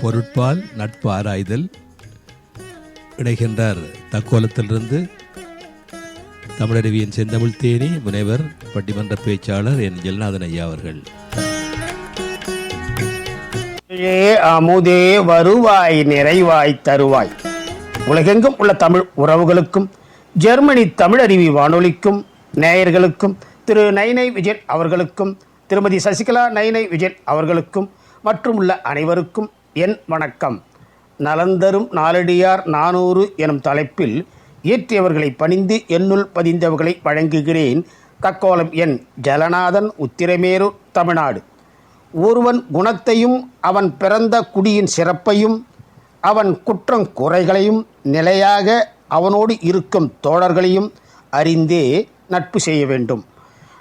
பொருட்பால் நட்பு ஆராய்தல் இணைகின்றார் தக்கோலத்திலிருந்து தமிழருவியின் செந்தமிழ் தேனி முனைவர் பட்டிமன்ற பேச்சாளர் என் ஜெல்நாதன் ஐயா அவர்கள். அமுதே வருவாய் நிறைவாய் தருவாய். உலகெங்கும் உள்ள தமிழ் உறவுகளுக்கும் ஜெர்மனி தமிழருவி வானொலிக்கும் நேயர்களுக்கும் திரு நைனை விஜய் அவர்களுக்கும் திருமதி சசிகலா நைனை விஜய் அவர்களுக்கும் மற்றும் உள்ள அனைவருக்கும் என் வணக்கம். நலந்தரும் நாலடியார் நானூறு எனும் தலைப்பில் இயற்றியவர்களை பணிந்து என்னுள் பதிந்தவர்களை வழங்குகிறேன். தக்கோலம் என் ஜலநாதன் உத்திரமேரு தமிழ்நாடு. ஒருவன் குணத்தையும் அவன் பிறந்த குடியின் சிறப்பையும் அவன் குற்றம் குறைகளையும் நிலையாக அவனோடு இருக்கும் தோழர்களையும் அறிந்தே நட்பு செய்ய வேண்டும்.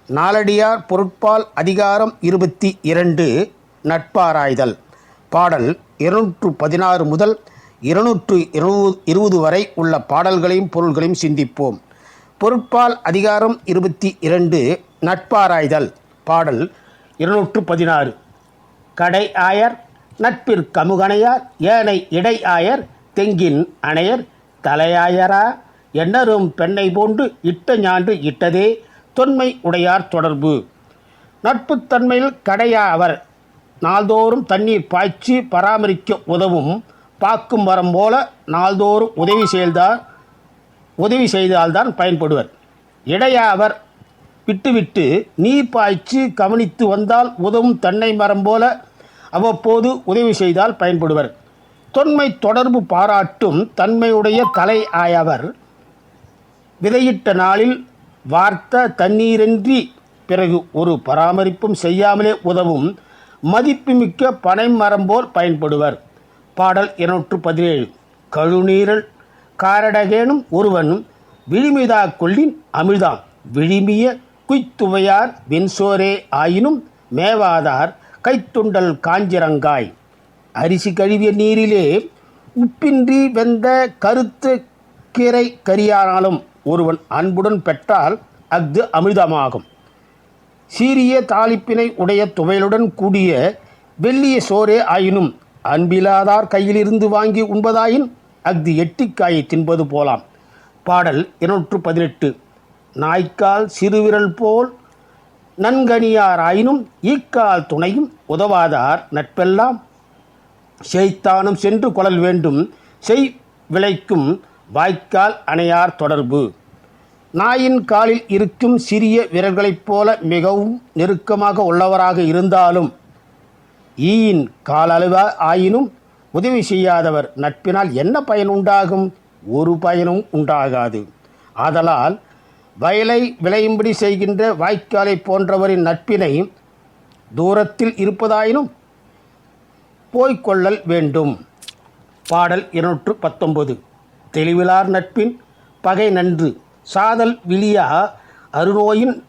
நாலடியார் பொருட்பால் அதிகாரம் இருபத்தி இரண்டு நட்பாராய்தல். பாடல் இருநூற்று பதினாறு முதல் இருநூற்று இருபது இருபது வரை உள்ள பாடல்களையும் பொருள்களையும் சிந்திப்போம். பொருட்பால் அதிகாரம் இருபத்தி இரண்டு நட்பாராய்தல் பாடல் இருநூற்று பதினாறு. கடை ஆயர் நட்பிற்கமுகணையார் ஏனை இடை ஆயர் தெங்கின் அணையர் தலையாயரா எண்ணரும் பெண்ணை போன்று இட்ட ஞாண்டு இட்டதே தொன்மை உடையார் தொடர்பு. நட்புத்தன்மையில் கடையா அவர் நாள்தோறும் தண்ணீர் பாய்ச்சி பராமரிக்க உதவும். பாக்கும் மரம் போல நாள்தோறும் உதவி செய்தால் உதவி செய்தால்தான் பயன்படுவர். இடையே அவர் விட்டுவிட்டு நீர் பாய்ச்சி கவனித்து வந்தால் உதவும் தென்னை மரம் போல அவ்வப்போது உதவி செய்தால் பயன்படுவர். தொன்மை தொடர்பு பாராட்டும் தன்மையுடைய தலை ஆயவர். விதையிட்ட நாளில் வார்த்த தண்ணீரின்றி பிறகு ஒரு பராமரிப்பும் செய்யாமலே உதவும். மதிப்புமிக்க பனை மரம் போல் பயன்படுவர். பாடல் இருநூற்று பதினேழு கழுநீரல் காரடகேனும் ஒருவனும் விழிமிதா கொள்ளின் அமிழ்தாம். விழிமிய குய்த்துவையார் வெண்சோரே ஆயினும் மேவாதார் கைத்துண்டல் காஞ்சிரங்காய். அரிசி கழுவிய நீரிலே உப்பின்றி வெந்த கருத்து கீரை கரியானாலும் ஒருவன் அன்புடன் பெற்றால் அஃது அமிர்தமாகும் சீரிய தாளிப்பினை உடைய துவையலுடன் கூடிய வெள்ளிய சோரே ஆயினும் அன்பிலாதார் கையிலிருந்து வாங்கி உண்பதாயின் அஃது எட்டிக்காயை தின்பது போலாம். பாடல் இருநூற்று பதினெட்டு நாய்க்கால் சிறுவிரல் போல் நன்கனியாராயினும் ஈக்கால் துணையும் உதவாதார் நட்பெல்லாம். செய்தானும் சென்று கொள்ளல் வேண்டும். செய் விளைக்கும் வாய்க்கால் அணையார் தொடர்பு. நாயின் காலில் இருக்கும் சிறிய விரல்களைப் போல மிகவும் நெருக்கமாக உள்ளவராக இருந்தாலும் ஈயின் காலளவா ஆயினும் உதவி செய்யாதவர் நட்பினால் என்ன பயன் உண்டாகும்? ஒரு பயனும் உண்டாகாது. ஆதலால் வயலை விளையும்படி செய்கின்ற வாய்க்காலை போன்றவரின் நட்பினை தூரத்தில் இருப்பதாயினும் போய்க்கொள்ளல் வேண்டும். பாடல் இருநூற்று பத்தொன்பது. தெளிவிலார் நட்பின் பகை நன்று. சாதல் விழியா அருநோயின்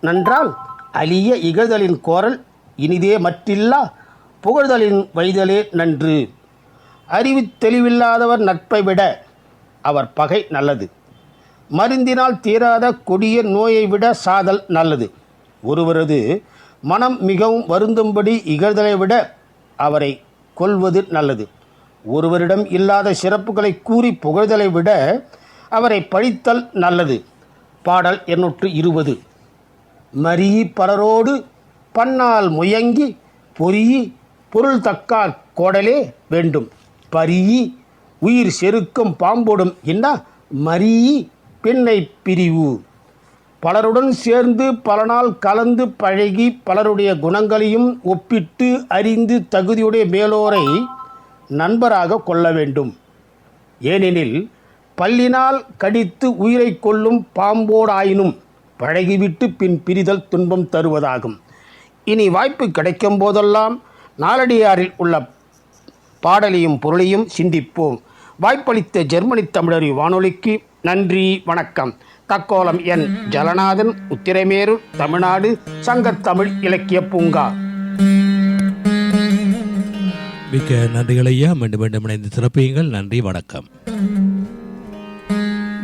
நன்றால் அழிய இகழ்தலின் கோரல் இனிதே மற்றில்லா புகழ்தலின் வைதலே நன்று. அறிவு தெளிவில்லாதவர் நட்பை விட அவர் பகை நல்லது. மருந்தினால் தீராத கொடிய நோயை விட சாதல் நல்லது. ஒருவரது மனம் மிகவும் வருந்தும்படி இகழ்தலை விட அவரை கொல்வது நல்லது. ஒருவரிடம் இல்லாத சிறப்புகளை கூறி புகழ்தலை விட அவரை பழித்தல் நல்லது. பாடல் எண்ணூற்று இருபது. மரியி பலரோடு பன்னால் முயங்கி பொறியி பொருள் தக்கா கோடலே வேண்டும். பரியி உயிர் செருக்கும் பாம்போடும் என்ன மரியி பெண்ணை பிரிவு. பலருடன் சேர்ந்து பல நாள் கலந்து பழகி பலருடைய குணங்களையும் ஒப்பிட்டு அறிந்து தகுதியுடைய மேலோரை நண்பராக கொள்ள வேண்டும். ஏனெனில் பல்லினால் கடித்து உயிரை கொள்ளும் பாம்போடாயினும் பழகிவிட்டு பின் பிரிதல் துன்பம் தருவதாகும். இனி வாய்ப்பு கிடைக்கும் போதெல்லாம் நாலடியாரில் உள்ள பாடலையும் பொருளையும் சிந்திப்போம். வாய்ப்பளித்த ஜெர்மனி தமிழரி வானொலிக்கு நன்றி வணக்கம். தக்கோலம் என் ஜலநாதன் உத்திரமேரு தமிழ்நாடு சங்கத்தமிழ் இலக்கிய பூங்கா. மிக்க நன்றிகள் ஐயா. மீண்டும் மீண்டும் இணைந்து சிறப்பியுங்கள். நன்றி வணக்கம்.